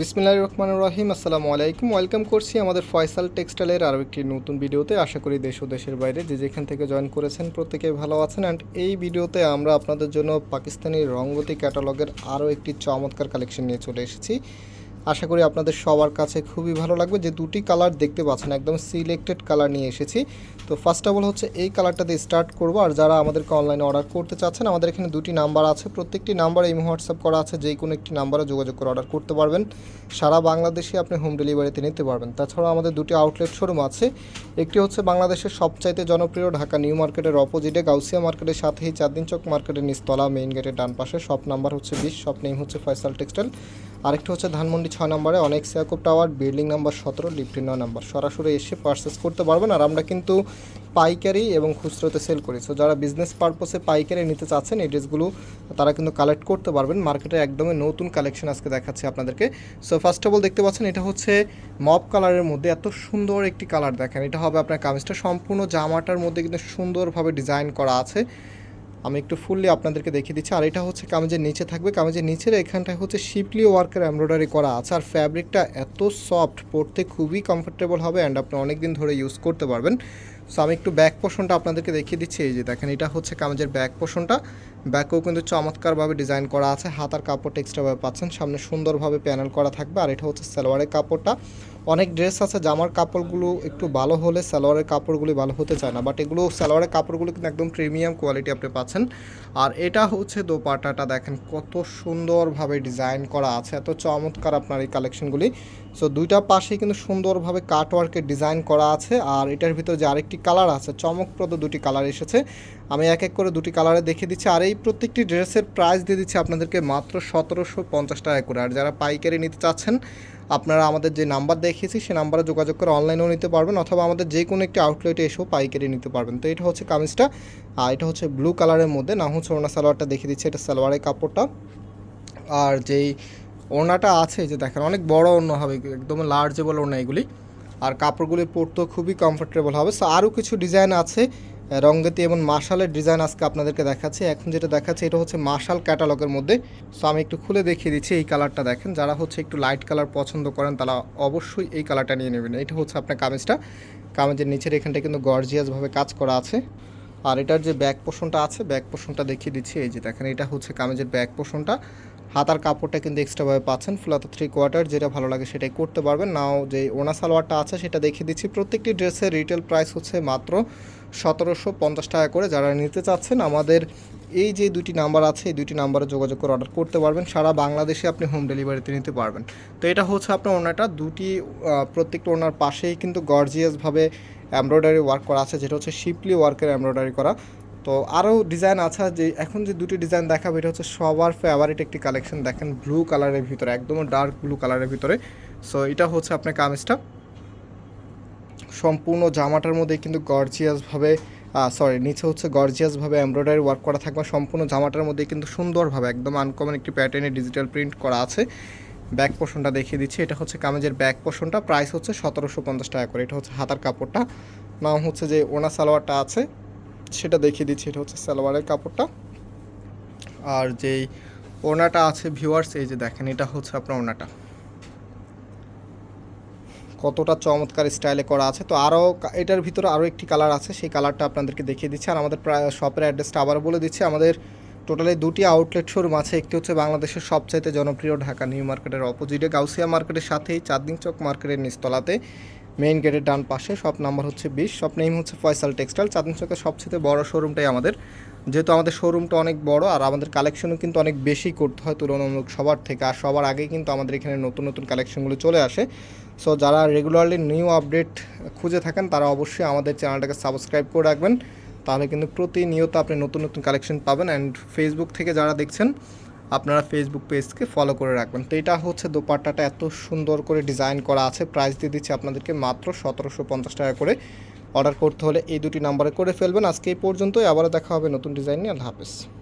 বিসমিল্লাহ রহমান রহিম, আসসালামু আলাইকুম। ওয়েলকাম করছি আমাদের ফয়সাল টেক্সটাইলের আরও একটি নতুন ভিডিওতে। আশা করি দেশ ও দেশের বাইরে যে যেখান থেকে জয়েন করেছেন প্রত্যেকে ভালো আছেন। অ্যান্ড এই ভিডিওতে আমরা আপনাদের জন্য পাকিস্তানি রঙ্গতি ক্যাটালগের আরও একটি চমৎকার কালেকশন নিয়ে চলে এসেছি। আশা করি আপনাদের সবার কাছে খুবই ভালো লাগবে। যে দুটি কালার দেখতে পাচ্ছেন, একদম সিলেক্টেড কালার নিয়ে এসেছি। তো ফার্স্ট অফ অল হচ্ছে এই কালারটা দিয়ে স্টার্ট করব। আর যারা আমাদেরকে অনলাইনে অর্ডার করতে চাচ্ছেন, আমাদের এখানে দুটি নাম্বার আছে। প্রত্যেকটি নাম্বার এই হোয়াটসঅ্যাপ করা আছে যে কোনো একটি নাম্বারে যোগাযোগ করে অর্ডার করতে পারবেন। সারা বাংলাদেশে আপনি হোম ডেলিভারিতে নিতে পারবেন। তাছাড়া আমাদের দুটি আউটলেট শোরুম আছে। একটি হচ্ছে বাংলাদেশের সবচাইতে জনপ্রিয় ঢাকা নিউ মার্কেটের অপোজিটে গাউসিয়া মার্কেটের সাথেই চারদিন চক মার্কেটের নিচতলা মেইন গেটের ডান পাশে। শপ নাম্বার হচ্ছে বিশ শপ নেম হচ্ছে ফয়সাল টেক্সটাইল আরেকটি হচ্ছে ধানমন্ডি ছয় নম্বরে, অনেক সিয়াকুব টাওয়ার, বিল্ডিং নাম্বার সতেরো লিফটিন নয় নাম্বার। সরাসরি এসে পারচেস করতে পারবেন আর আমরা কিন্তু পাইকারি এবং খুচরোতে সেল করি। সো যারা বিজনেস পারপসে পাইকারি নিতে চাচ্ছেন, এই ড্রেসগুলো তারা কিন্তু কালেক্ট করতে পারবেন। মার্কেটে একদমই নতুন কালেকশন আজকে দেখাচ্ছি আপনাদেরকে। সো ফার্স্ট অফ অল দেখতে পাচ্ছেন, এটা হচ্ছে মপ কালারের মধ্যে এত সুন্দর একটি কালার দেখেন। এটা হবে আপনার কামিজটা। সম্পূর্ণ জামাটার মধ্যে কিন্তু সুন্দরভাবে ডিজাইন করা আছে। আমি একটু ফুললি আপনাদেরকে দেখিয়ে দিচ্ছি। আর এটা হচ্ছে কামেজের নিচে থাকবে। কামেজের নিচের এখানটায় হচ্ছে শিপলি ওয়ার্কের এমব্রয়ডারি করা আছে। আর ফ্যাব্রিকটা এত সফট পরতে খুবই কমফোর্টেবল হবে অ্যান্ড আপনি অনেক দিন ধরে ইউজ করতে পারবেন। সো আমি একটু ব্যাক পোর্শনটা আপনাদেরকে দেখিয়ে দিচ্ছি। এই যে দেখেন, এটা হচ্ছে কামিজের ব্যাক পোর্শনটা ব্যাকেও কিন্তু চমৎকারভাবে ডিজাইন করা আছে। হাতার কাপড় এক্সট্রাভাবে পাচ্ছেন। সামনে সুন্দরভাবে প্যানেল করা থাকবে। আর এটা হচ্ছে সালোয়ারের কাপড়টা। অনেক ড্রেস আছে, জামার কাপড়গুলো একটু ভালো হলে সালোয়ারের কাপড়গুলি ভালো হতে চায় না। বাট এগুলো সালোয়ারের কাপড়গুলো কিন্তু একদম প্রিমিয়াম কোয়ালিটি আপনি পাচ্ছেন। আর এটা হচ্ছে দোপাটাটা দেখেন, কত সুন্দরভাবে ডিজাইন করা আছে। এত চমৎকার আপনার এই কালেকশনগুলি সো দুইটা পাশেই কিন্তু সুন্দরভাবে কাটওয়ার্কের ডিজাইন করা আছে। আর এটার ভিতরে যে আরেকটি কালার আছে, চমকপ্রদ দুটি কালার এসেছে। আমি এক এক করে দুটি কালারে দেখিয়ে দিচ্ছি। আর এই প্রত্যেকটি ড্রেসের প্রাইস দিয়ে দিচ্ছি আপনাদেরকে মাত্র সতেরোশো পঞ্চাশ টাকা করে। আর যারা পাইকারি নিতে চাচ্ছেন, আপনারা আমাদের যে নাম্বার দেখিয়েছি সেই নাম্বারে যোগাযোগ করে অনলাইনেও নিতে পারবেন অথবা আমাদের যে কোনো একটি আউটলেটে এসেও পাইকারি নিতে পারবেন। তো এটা হচ্ছে কামিজটা। আর এটা হচ্ছে ব্লু কালারের মধ্যে। না হচ্ছে ওনা সালোয়ারটা দেখিয়ে দিচ্ছি। এটা সালোয়ারের কাপড়টা। আর যেই ওড়নাটা আছে যে দেখেন, অনেক বড় ওড়না হবে, একদম লার্জেবল ওড়না এগুলি। আর কাপড়গুলি পরতেও খুবই কমফোর্টেবল হবে। সো আরও কিছু ডিজাইন আছে রঙ্গতি এবং মাশালের ডিজাইন আজকে আপনাদেরকে দেখাচ্ছি। এখন যেটা দেখাচ্ছে, এটা হচ্ছে মাশাল ক্যাটালগের মধ্যে। সো আমি একটু খুলে দেখিয়ে দিচ্ছি এই কালারটা দেখেন। যারা হচ্ছে একটু লাইট কালার পছন্দ করেন, তারা অবশ্যই এই কালারটা নিয়ে নেবেন। এটা হচ্ছে আপনার কামিজটা। কামিজের নিচের এখানটা কিন্তু গর্জিয়াসভাবে কাজ করা আছে। আর এটার যে ব্যাক পোষণটা আছে ব্যাক পোষণটা দেখিয়ে দিচ্ছি। এই যে দেখেন, এটা হচ্ছে কামিজের ব্যাক পোষণটা হাতার কাপড়টা কিন্তু এক্সট্রাভাবে পাচ্ছেন, ফুলাতা থ্রি কোয়ার্টার যেটা ভালো লাগে সেটাই করতে পারবেন। নাও যে ওনা সালোয়ারটা আছে সেটা দেখিয়ে দিচ্ছি। প্রত্যেকটি ড্রেসের রিটেল প্রাইস হচ্ছে মাত্র সতেরোশো পঞ্চাশ টাকা করে। যারা নিতে চাচ্ছেন, আমাদের এই যে দুটি নাম্বার আছে, এই দুটি নাম্বারে যোগাযোগ করে অর্ডার করতে পারবেন। সারা বাংলাদেশে আপনি হোম ডেলিভারিতে নিতে পারবেন। তো এটা হচ্ছে আপনার ওনাটা দুটি প্রত্যেকটা ওনার পাশেই কিন্তু গর্জিয়াসভাবে এমব্রয়ডারি ওয়ার্ক করা আছে, যেটা হচ্ছে শিপলি ওয়ার্কের এমব্রয়ডারি করা। তো আরও ডিজাইন আছে যে এখন যে দুটি ডিজাইন দেখাবো, এটা হচ্ছে সবার ফেভারিট একটি কালেকশন দেখেন ব্লু কালারের ভিতরে একদম ডার্ক ব্লু কালারের ভিতরে। সো এটা হচ্ছে আপনার কামিজটা। সম্পূর্ণ জামাটার মধ্যে কিন্তু গর্জিয়াসভাবে সরি নিচে হচ্ছে গর্জিয়াসভাবে এমব্রয়ডারি ওয়ার্ক করা থাকবে। সম্পূর্ণ জামাটার মধ্যে কিন্তু সুন্দরভাবে, একদম আনকমন একটি প্যাটার্নে ডিজিটাল প্রিন্ট করা আছে। ব্যাক পোর্শনটা দেখিয়ে দিচ্ছি, এটা হচ্ছে কামেজের ব্যাক পোর্শনটা প্রাইস হচ্ছে সতেরোশো পঞ্চাশ টাকা করে, এটা হচ্ছে হাতার কাপড়টা। নাম হচ্ছে যে ওনা সালোয়ারটা আছে। সেটা দেখিয়ে দিচ্ছি, এটা হচ্ছে সালোয়ারের কাপড়টা। আর যেই ওনাটা আছে ভিউয়ার্স এই যে দেখেন, এটা হচ্ছে আপনার ওনাটা কতটা চমৎকার স্টাইলে করা আছে। তো আরও এটার ভিতরে আরও একটি কালার আছে, সেই কালারটা আপনাদেরকে দেখিয়ে দিচ্ছি। আর আমাদের প্রায় শপের অ্যাড্রেসটা আবারও বলে দিচ্ছি, আমাদের টোটালি দুটি আউটলেট শোরুম আছে। একটি হচ্ছে বাংলাদেশের সবচাইতে জনপ্রিয় ঢাকা নিউ মার্কেটের অপোজিটে গাউসিয়া মার্কেটের সাথেই, চাঁদনি চক মার্কেটের নিচতলাতে। মেইন গেটের ডান পাশে, শপ নাম্বার হচ্ছে বিশ, শপ নেম হচ্ছে ফয়সাল টেক্সটাইল। চাঁদনি চকের সবচেয়ে বড় শোরুমটাই আমাদের। যেহেতু আমাদের শোরুমটা অনেক বড়, আর আমাদের কালেকশনও কিন্তু অনেক বেশি করতে হয় তুলনামূলক সবার থেকে, আর সবার আগেই কিন্তু আমাদের এখানে নতুন নতুন কালেকশনগুলো চলে আসে। সো যারা রেগুলারলি নিউ আপডেট খুঁজে থাকেন, তারা অবশ্যই আমাদের চ্যানেলটাকে সাবস্ক্রাইব করে রাখবেন। তাহলে কিন্তু প্রতিনিয়ত আপনি নতুন নতুন কালেকশন পাবেন। অ্যান্ড ফেসবুক থেকে যারা দেখছেন আপনারা ফেসবুক পেজকে ফলো করে রাখবেন। তো এটা হচ্ছে দোপাট্টাটা এত সুন্দর করে ডিজাইন করা আছে। প্রাইস দিয়ে দিচ্ছে আপনাদেরকে মাত্র সতেরোশো পঞ্চাশ টাকা করে। অর্ডার করতে হলে এই দুটি নাম্বারে করে ফেলবেন। আজকে এই পর্যন্তই। আবারও দেখা হবে নতুন ডিজাইন নিয়ে। আল্লাহ হাফেজ।